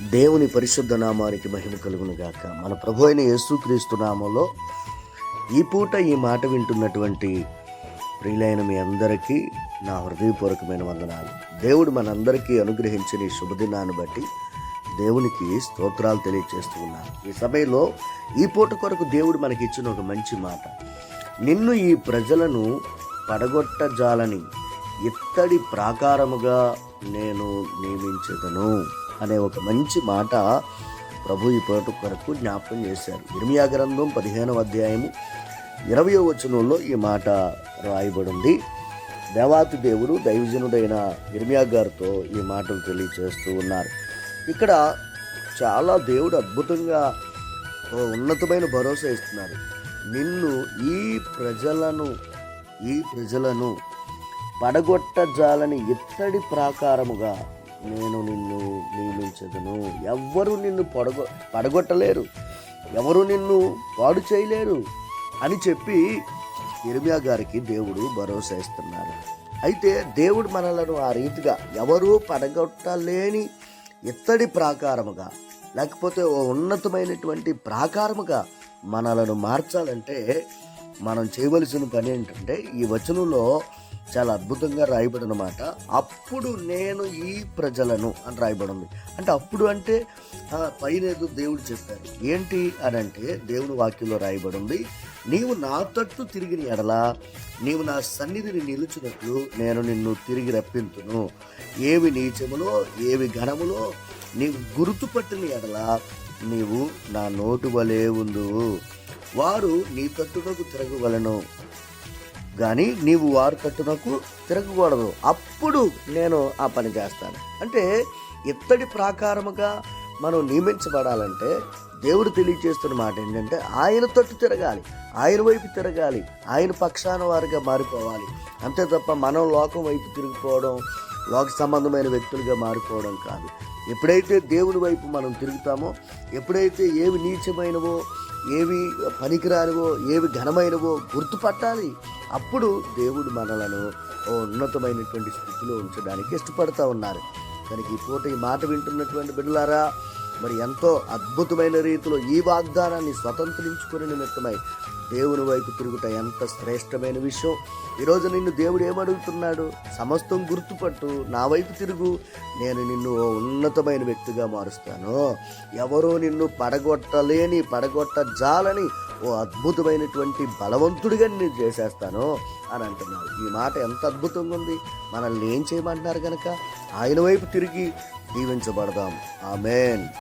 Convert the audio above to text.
దేవుని పరిశుద్ధ నామానికి మహిమ కలుగునుగాక మన ప్రభు అయిన యేసుక్రీస్తు నామంలో ఈ పూట ఈ మాట వింటున్నటువంటి ప్రియులైన మీ అందరికీ నా హృదయపూర్వకమైన వందనాలు. దేవుడు మనందరికీ అనుగ్రహించిన ఈ శుభదినాన్ని బట్టి దేవునికి స్తోత్రాలు తెలియజేస్తూ ఉన్నాను. ఈ సమయంలో ఈ పూట కొరకు దేవుడు మనకి ఇచ్చిన ఒక మంచి మాట. నిన్ను ఈ ప్రజలను పడగొట్టజాలని ఇత్తడి ప్రాకారముగా నేను నియమించదను. అనే ఒక మంచి మాట ప్రభు ఈ పూట కొరకు జ్ఞాపకం చేశారు. ఇర్మియా గ్రంథం పదిహేనవ అధ్యాయము ఇరవయో వచనంలో ఈ మాట రాయబడింది. దేవాతి దేవుడు దైవజనుడైన ఇర్మియా గారితో ఈ మాటలు తెలియచేస్తూ ఉన్నారు. ఇక్కడ చాలా దేవుడు అద్భుతంగా ఉన్నతమైన భరోసా ఇస్తున్నారు. నిన్ను ఈ ప్రజలను ఈ ప్రజలను పడగొట్టజాలని ఇత్తడి ప్రాకారముగా నేను నిన్ను నియమించదును. ఎవ్వరు నిన్ను పడగొ పడగొట్టలేరు. ఎవరు నిన్ను పాడు చేయలేరు అని చెప్పి ఇర్మియా గారికి దేవుడు భరోసా ఇస్తున్నారు. అయితే దేవుడు మనలను ఆ రీతిగా ఎవరు పడగొట్టలేని ఇత్తడి ప్రాకారముగా లేకపోతే ఓ ఉన్నతమైనటువంటి ప్రాకారముగా మనలను మార్చాలంటే మనం చేయవలసిన పని ఏంటంటే ఈ వచనంలో చాలా అద్భుతంగా రాయబడి అనమాట అప్పుడు నేను ఈ ప్రజలను అని రాయబడింది. అంటే అప్పుడు అంటే పైన ఏదో దేవుడు చెప్పారు. ఏంటి అని అంటే దేవుని వాక్యంలో రాయబడి ఉంది నీవు నా తట్టు తిరిగిన ఎడలా నీవు నా సన్నిధిని నిలుచున్నట్లు నేను నిన్ను తిరిగి రప్పింతును. ఏవి నీచములో ఏవి ఘనములో నీవు గుర్తుపట్టిన ఎడలా నీవు నా నోటు వలే ఉండు. వారు నీ తట్టునకు తిరగవలను. కానీ నీవు వారి తట్టునకు తిరగకూడదు. అప్పుడు నేను ఆ పని చేస్తాను. అంటే ఇత్తడి ప్రాకారముగా మనం నియమించబడాలంటే దేవుడు తెలియజేస్తున్న మాట ఏంటంటే ఆయన తట్టు తిరగాలి ఆయన వైపు తిరగాలి ఆయన పక్షాన వారిగా మారిపోవాలి. అంతే తప్ప మనం లోకం వైపు తిరిగిపోవడం లోక సంబంధమైన వ్యక్తులుగా మారిపోవడం కాదు. ఎప్పుడైతే దేవుని వైపు మనం తిరుగుతామో ఎప్పుడైతే ఏవి నీచమైనవో ఏవి పనికిరానివో ఏవి ఘనమైనవో గుర్తుపట్టాలి. అప్పుడు దేవుడు మనలను ఓ ఉన్నతమైనటువంటి స్థితిలో ఉంచడానికి ఇష్టపడతా ఉన్నారు. కనుక ఈ పూట ఈ మాట వింటున్నటువంటి బిడ్డలారా మరి ఎంతో అద్భుతమైన రీతిలో ఈ వాగ్దానాన్ని స్వతంత్రించుకునే నిమిత్తమై దేవుని వైపు తిరుగుట ఎంత శ్రేష్టమైన విషయం. ఈరోజు నిన్ను దేవుడు ఏమడుగుతున్నాడు? సమస్తం గుర్తుపట్టు నా వైపు తిరుగు నేను నిన్ను ఓ ఉన్నతమైన వ్యక్తిగా మారుస్తాను. ఎవరో నిన్ను పడగొట్టలేని పడగొట్ట జాలని ఓ అద్భుతమైనటువంటి బలవంతుడిగా నేను చేసేస్తాను అని అంటున్నారు ఈ మాట ఎంత అద్భుతంగా ఉంది? మనల్ని ఏం చేయమంటున్నారు కనుక ఆయన వైపు తిరిగి దీవించబడదాం. ఆమెన్.